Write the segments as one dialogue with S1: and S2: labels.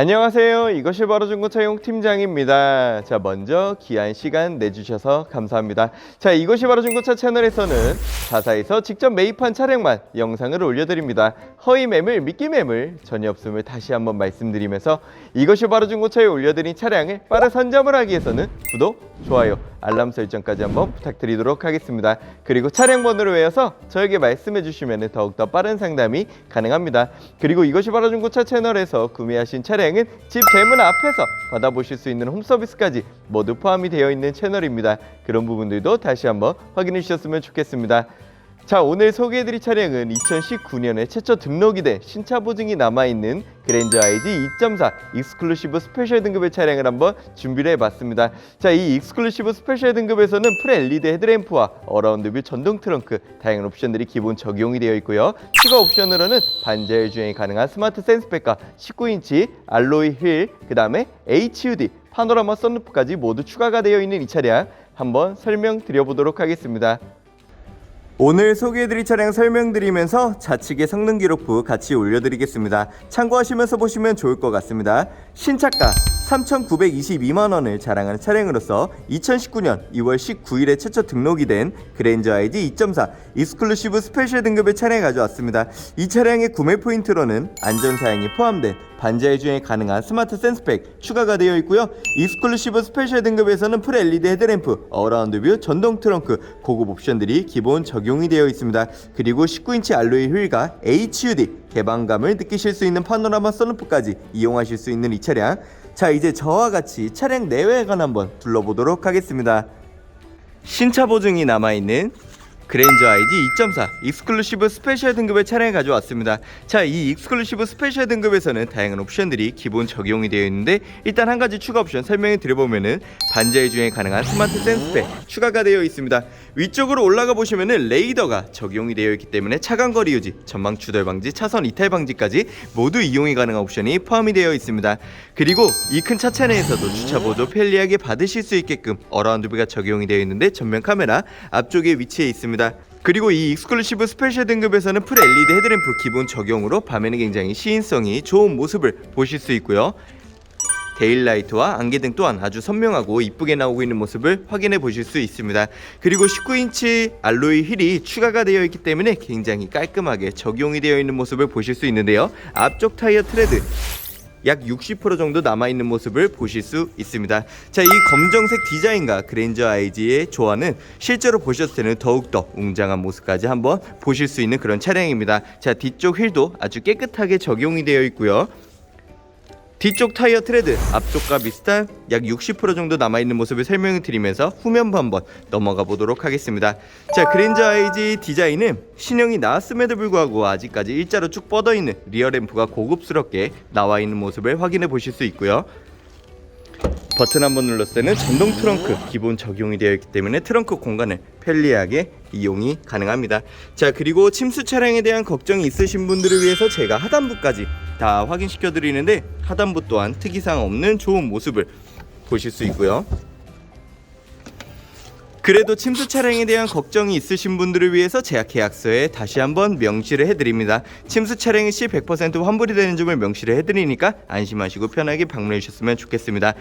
S1: 안녕하세요. 이것이 바로 중고차용 팀장입니다. 자, 먼저 귀한 시간 내주셔서 감사합니다. 자, 이것이 바로 중고차 채널에서는 자사에서 직접 매입한 차량만 영상을 올려드립니다. 허위 매물, 미끼 매물 전혀 없음을 다시 한번 말씀드리면서 이것이 바로 중고차에 올려드린 차량을 빠른 선점을 하기 위해서는 구독, 좋아요, 알람 설정까지 한번 부탁드리도록 하겠습니다. 그리고 차량 번호를 외워서 저에게 말씀해 주시면 더욱더 빠른 상담이 가능합니다. 그리고 이것이 바로 중고차 채널에서 구매하신 차량 은 집 대문 앞에서 받아보실 수 있는 홈 서비스까지 모두 포함이 되어 있는 채널입니다. 그런 부분들도 다시 한번 확인해 주셨으면 좋겠습니다. 자 오늘 소개해드릴 차량은 2019년에 최초 등록이 된 신차 보증이 남아있는 그랜저 IG 2.4 익스클루시브 스페셜 등급의 차량을 한번 준비를 해봤습니다. 자 이 익스클루시브 스페셜 등급에서는 풀 LED 헤드램프와 어라운드 뷰 전동 트렁크 다양한 옵션들이 기본 적용이 되어 있고요. 추가 옵션으로는 반자율 주행이 가능한 스마트 센스백과 19인치 알로이 휠 그 다음에 HUD 파노라마 썬루프까지 모두 추가가 되어 있는 이 차량 한번 설명드려보도록 하겠습니다 오늘 소개해드릴 차량 설명드리면서 좌측의 성능 기록부 같이 올려드리겠습니다. 참고하시면서 보시면 좋을 것 같습니다. 신차가 3,922만 원을 자랑하는 차량으로서 2019년 2월 19일에 최초 등록이 된 그랜저 ID 2.4 익스클루시브 스페셜 등급의 차량을 가져왔습니다. 이 차량의 구매 포인트로는 안전사양이 포함된 반자율 주행이 가능한 스마트 센스팩 추가가 되어 있고요. 익스클루시브 스페셜 등급에서는 풀 LED 헤드램프, 어라운드 뷰, 전동 트렁크, 고급 옵션들이 기본 적용이 되어 있습니다. 그리고 19인치 알로이 휠과 HUD 개방감을 느끼실 수 있는 파노라마 썬루프까지 이용하실 수 있는 이 차량. 자, 이제 저와 같이 차량 내외관 한번 둘러보도록 하겠습니다. 신차 보증이 남아있는 그랜저 ID 2.4 익스클루시브 스페셜 등급의 차량을 가져왔습니다. 자, 이 익스클루시브 스페셜 등급에서는 다양한 옵션들이 기본 적용이 되어 있는데 일단 한 가지 추가 옵션 설명을 드려보면은 반자율 주행 가능한 스마트 센스팩 추가가 되어 있습니다. 위쪽으로 올라가 보시면은 레이더가 적용이 되어 있기 때문에 차간 거리 유지, 전방 추돌 방지, 차선 이탈 방지까지 모두 이용이 가능한 옵션이 포함이 되어 있습니다. 그리고 이 큰 차체 내에서도 주차 보조 편리하게 받으실 수 있게끔 어라운드 뷰가 적용이 되어 있는데 전면 카메라 앞쪽에 위치해 있습니다. 그리고 이 익스클루시브 스페셜 등급에서는 풀 LED 헤드램프 기본 적용으로 밤에는 굉장히 시인성이 좋은 모습을 보실 수 있고요. 데일라이트와 안개등 또한 아주 선명하고 이쁘게 나오고 있는 모습을 확인해 보실 수 있습니다. 그리고 19인치 알로이 휠이 추가가 되어 있기 때문에 굉장히 깔끔하게 적용이 되어 있는 모습을 보실 수 있는데요. 앞쪽 타이어 트레드 약 60% 정도 남아있는 모습을 보실 수 있습니다. 자, 이 검정색 디자인과 그랜저 IG의 조화는 실제로 보셨을 때는 더욱더 웅장한 모습까지 한번 보실 수 있는 그런 차량입니다. 자, 뒤쪽 휠도 아주 깨끗하게 적용이 되어 있고요. 뒤쪽 타이어 트레드. 앞쪽과 비슷한 약 60% 정도 남아있는 모습을 설명을 드리면서 후면부 한번 넘어가 보도록 하겠습니다. 자 그랜저 IG 디자인은 신형이 나왔음에도 불구하고 아직까지 일자로 쭉 뻗어있는 리어 램프가 고급스럽게 나와있는 모습을 확인해 보실 수 있고요. 버튼 한번 눌렀을 때는 전동 트렁크 기본 적용이 되어 있기 때문에 트렁크 공간을 편리하게 이용이 가능합니다. 자 그리고 침수 차량에 대한 걱정이 있으신 분들을 위해서 제가 하단부까지 다 확인시켜 드리는데 하단부 또한 특이사항 없는 좋은 모습을 보실 수 있고요. 그래도 침수 차량에 대한 걱정이 있으신 분들을 위해서 제약 계약서에 다시 한번 명시를 해드립니다. 침수 차량의 시100% 환불이 되는 점을 명시를 해드리니까 안심하시고 편하게 방문해 주셨으면 좋겠습니다.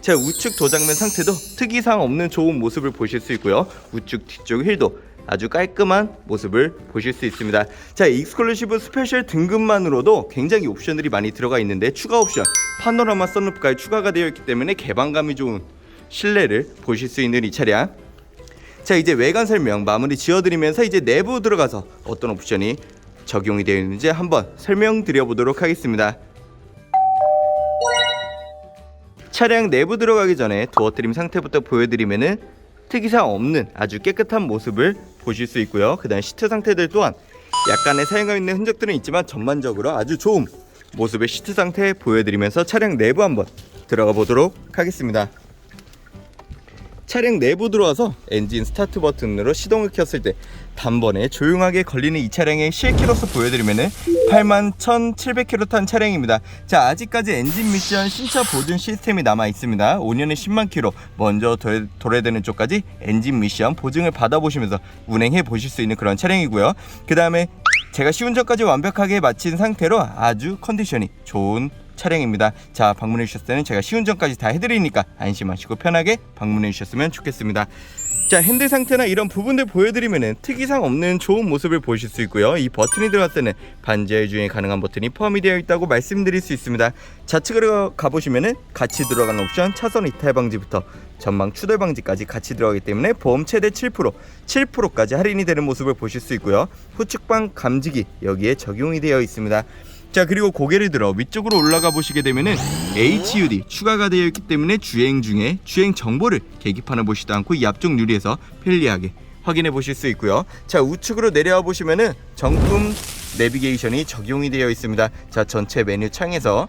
S1: 자 우측 도장면 상태도 특이사항 없는 좋은 모습을 보실 수 있고요. 우측 뒤쪽 휠도 아주 깔끔한 모습을 보실 수 있습니다. 자, 익스클루시브 스페셜 등급만으로도 굉장히 옵션들이 많이 들어가 있는데 추가 옵션 파노라마 썬루프까지 추가가 되어 있기 때문에 개방감이 좋은 실내를 보실 수 있는 이 차량. 자 이제 외관 설명 마무리 지어드리면서 이제 내부 들어가서 어떤 옵션이 적용이 되어 있는지 한번 설명드려 보도록 하겠습니다. 차량 내부 들어가기 전에 도어 트림 상태부터 보여드리면은 특이사항 없는 아주 깨끗한 모습을 보실 수 있고요. 그 다음 시트 상태들 또한 약간의 사용감 있는 흔적들은 있지만 전반적으로 아주 좋은 모습의 시트 상태 보여드리면서 차량 내부 한번 들어가 보도록 하겠습니다. 차량 내부 들어와서 엔진 스타트 버튼으로 시동을 켰을 때 단번에 조용하게 걸리는 이 차량의 실키로서 보여드리면은 81,700km 탄 차량입니다. 자 아직까지 엔진 미션 신차 보증 시스템이 남아 있습니다. 5년에 10만 킬로 먼저 도- 도래되는 쪽까지 엔진 미션 보증을 받아보시면서 운행해 보실 수 있는 그런 차량이고요. 그 다음에 제가 시운전까지 완벽하게 마친 상태로 아주 컨디션이 좋은 차량입니다. 자 방문해 주셨을 때는 제가 시운전까지 다 해드리니까 안심하시고 편하게 방문해 주셨으면 좋겠습니다. 자 핸들 상태나 이런 부분들 보여드리면은 특이상 없는 좋은 모습을 보실 수 있고요. 이 버튼이 들어갔을 때는 반자율 주행 가능한 버튼이 포함이 되어 있다고 말씀드릴 수 있습니다. 좌측으로 가보시면은 같이 들어가는 옵션 차선 이탈 방지부터 전방 추돌 방지까지 같이 들어가기 때문에 보험 최대 7% 7%까지 할인이 되는 모습을 보실 수 있고요. 후측방 감지기 여기에 적용이 되어 있습니다. 자 그리고 고개를 들어 위쪽으로 올라가 보시게 되면은 HUD 추가가 되어 있기 때문에 주행 중에 주행 정보를 계기판을 보시도 않고 이 앞쪽 유리에서 편리하게 확인해 보실 수 있고요. 자 우측으로 내려와 보시면은 정품 내비게이션이 적용이 되어 있습니다. 자 전체 메뉴 창에서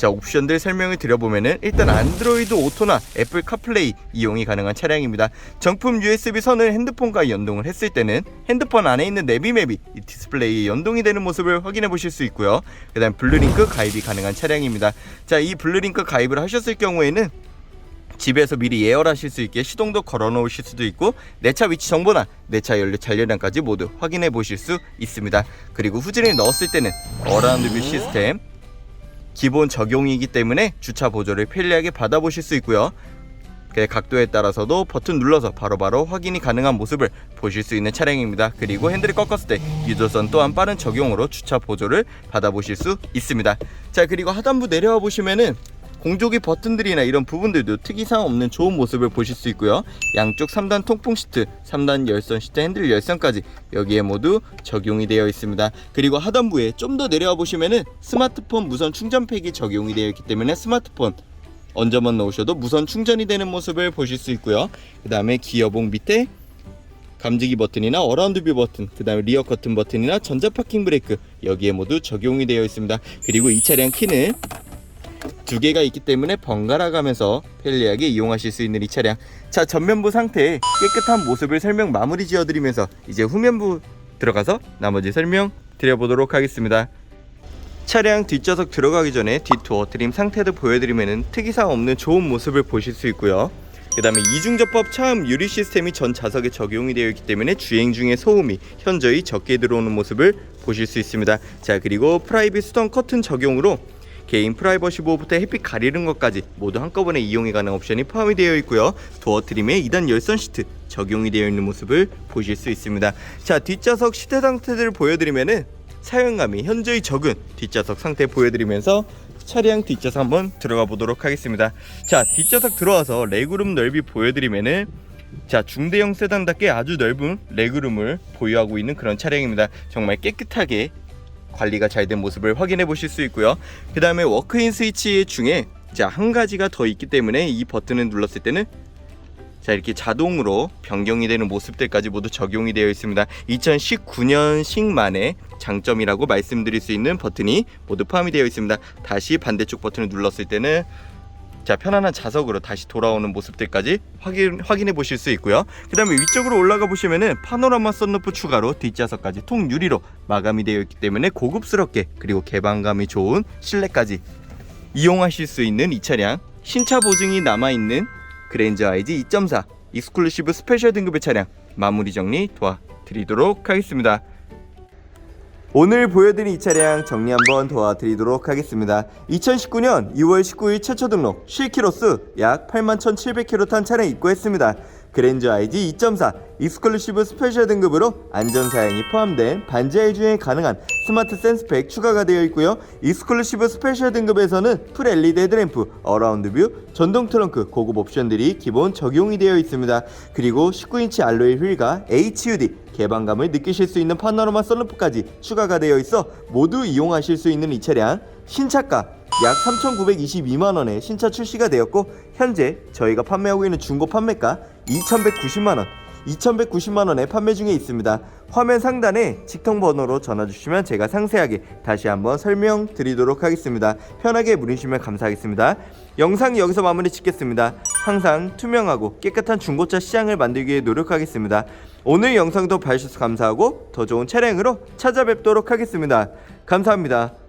S1: 자 옵션들 설명을 드려보면은 일단 안드로이드 오토나 애플 카플레이 이용이 가능한 차량입니다. 정품 USB 선을 핸드폰과 연동을 했을 때는 핸드폰 안에 있는 내비맵이 이 디스플레이에 연동이 되는 모습을 확인해 보실 수 있고요. 그다음 블루링크 가입이 가능한 차량입니다. 자 이 블루링크 가입을 하셨을 경우에는 집에서 미리 예열하실 수 있게 시동도 걸어 놓으실 수도 있고 내 차 위치 정보나 내 차 연료 잔료량까지 모두 확인해 보실 수 있습니다. 그리고 후진을 넣었을 때는 어라운드 뷰 시스템 기본 적용이기 때문에 주차 보조를 편리하게 받아보실 수 있고요. 그 각도에 따라서도 버튼 눌러서 바로 바로 확인이 가능한 모습을 보실 수 있는 차량입니다. 그리고 핸들을 꺾었을 때 유도선 또한 빠른 적용으로 주차 보조를 받아보실 수 있습니다. 자 그리고 하단부 내려와 보시면은 공조기 버튼들이나 이런 부분들도 특이사항 없는 좋은 모습을 보실 수 있고요. 양쪽 3단 통풍 시트, 3단 열선 시트 핸들 열선까지 여기에 모두 적용이 되어 있습니다. 그리고 하단부에 좀 더 내려와 보시면은 스마트폰 무선 충전팩이 적용이 되어 있기 때문에 스마트폰 얹어만 놓으셔도 무선 충전이 되는 모습을 보실 수 있고요. 그 다음에 기어봉 밑에 감지기 버튼이나 어라운드 뷰 버튼, 그 다음에 리어 커튼 버튼이나 전자 파킹 브레이크 여기에 모두 적용이 되어 있습니다. 그리고 이 차량 키는 두 개가 있기 때문에 번갈아 가면서 편리하게 이용하실 수 있는 이 차량. 자 전면부 상태 깨끗한 모습을 설명 마무리 지어드리면서 이제 후면부 들어가서 나머지 설명 드려보도록 하겠습니다. 차량 뒷좌석 들어가기 전에 뒷도어 트림 상태도 보여드리면 특이사항 없는 좋은 모습을 보실 수 있고요. 그 다음에 이중접합 차음 유리 시스템이 전 좌석에 적용이 되어 있기 때문에 주행 중에 소음이 현저히 적게 들어오는 모습을 보실 수 있습니다. 자 그리고 프라이빗 수동 커튼 적용으로 개인 프라이버시 보호부터 햇빛 가리는 것까지 모두 한꺼번에 이용이 가능한 옵션이 포함이 되어 있고요. 도어 트림에 2단 열선 시트 적용이 되어 있는 모습을 보실 수 있습니다. 자 뒷좌석 시트 상태들을 보여드리면은 사용감이 현저히 적은 뒷좌석 상태 보여드리면서 차량 뒷좌석 한번 들어가 보도록 하겠습니다. 자 뒷좌석 들어와서 레그룸 넓이 보여드리면은 자 중대형 세단답게 아주 넓은 레그룸을 보유하고 있는 그런 차량입니다. 정말 깨끗하게 관리가 잘 된 모습을 확인해 보실 수 있고요. 그 다음에 워크인 스위치 중에 자 한 가지가 더 있기 때문에 이 버튼을 눌렀을 때는 자 이렇게 자동으로 변경이 되는 모습들까지 모두 적용이 되어 있습니다. 2019년식 만의 장점이라고 말씀드릴 수 있는 버튼이 모두 포함이 되어 있습니다. 다시 반대쪽 버튼을 눌렀을 때는 자 편안한 좌석으로 다시 돌아오는 모습들까지 확인 확인해 보실 수 있고요. 그 다음에 위쪽으로 올라가 보시면은 파노라마 썬루프 추가로 뒷좌석까지 통 유리로 마감이 되어 있기 때문에 고급스럽게 그리고 개방감이 좋은 실내까지 이용하실 수 있는 이 차량 신차 보증이 남아 있는 그랜저 IG 2.4 익스클루시브 스페셜 등급의 차량 마무리 정리 도와드리도록 하겠습니다. 오늘 보여드린 이 차량 정리 한번 도와드리도록 하겠습니다. 2019년 2월 19일 최초 등록 실키로수 약 81,700km 탄 차량 입고했습니다. 그랜저 IG 2.4 익스클루시브 스페셜 등급으로 안전 사양이 포함된 반자율 주행 가능한 스마트 센스팩 추가가 되어 있고요. 익스클루시브 스페셜 등급에서는 풀 LED 헤드램프, 어라운드 뷰, 전동 트렁크 고급 옵션들이 기본 적용이 되어 있습니다. 그리고 19인치 알로이 휠과 HUD 개방감을 느끼실 수 있는 파노라마 썬루프까지 추가가 되어 있어 모두 이용하실 수 있는 이 차량 신차가 약 3,922만 원에 신차 출시가 되었고 현재 저희가 판매하고 있는 중고 판매가 2,190만 원 2,190만 원에 판매 중에 있습니다. 화면 상단에 직통 번호로 전화 주시면 제가 상세하게 다시 한번 설명드리도록 하겠습니다. 편하게 물으시면 감사하겠습니다. 영상 여기서 마무리 짓겠습니다. 항상 투명하고 깨끗한 중고차 시장을 만들기 위해 노력하겠습니다. 오늘 영상도 봐주셔서 감사하고 더 좋은 차량으로 찾아뵙도록 하겠습니다. 감사합니다.